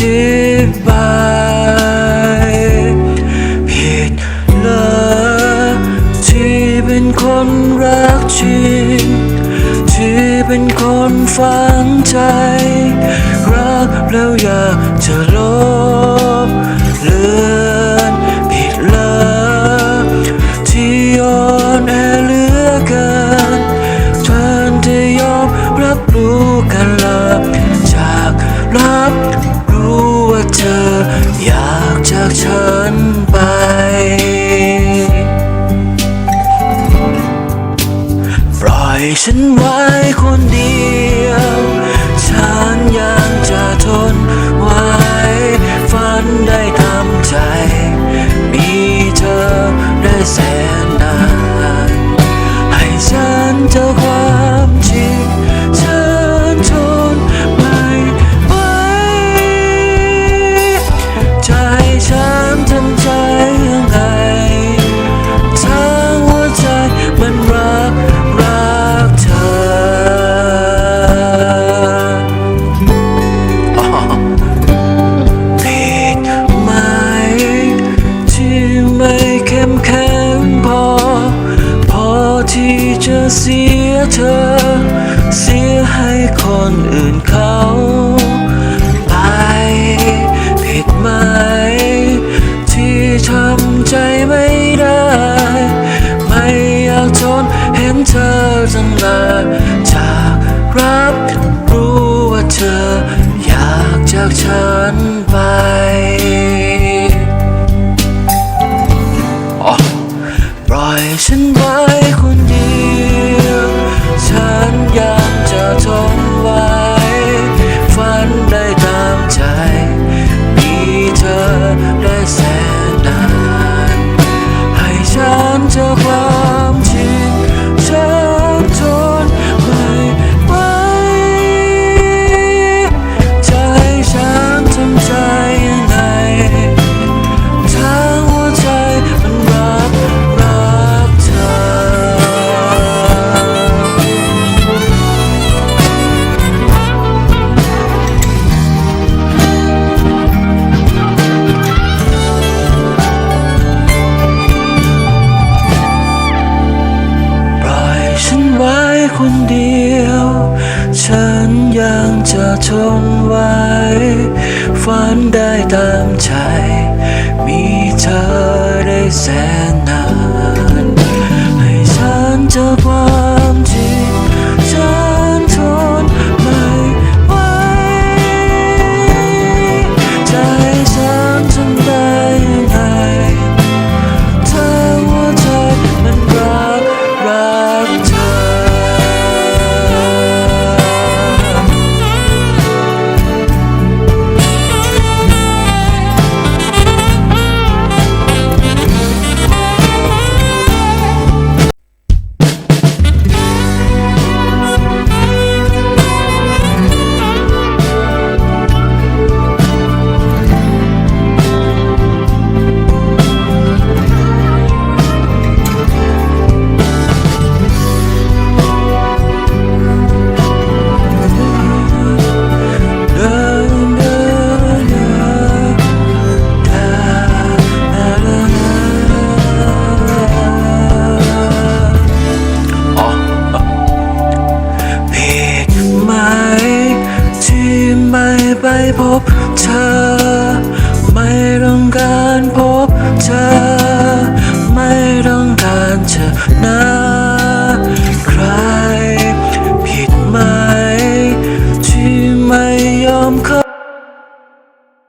ธิบายผิดเลยที่เป็นคนรักจริง ที่เป็นคนฟังใจ รักแล้วอยากจะลบ อยากจะเชิญไป ปล่อยฉันไว้คนเดียว ฉันอยาก เสียเธอ เสียให้คนอื่นเขาไปผิดไหม ที่ทำใจไม่ได้ ไม่อยากทนเห็นเธอจังเลยจากรับรู้ว่าเธออยากจากฉันไป คนเดียว ฉันยังจะทนไว้ ฝันได้ตามใจ มีเธอได้แสนนา To know.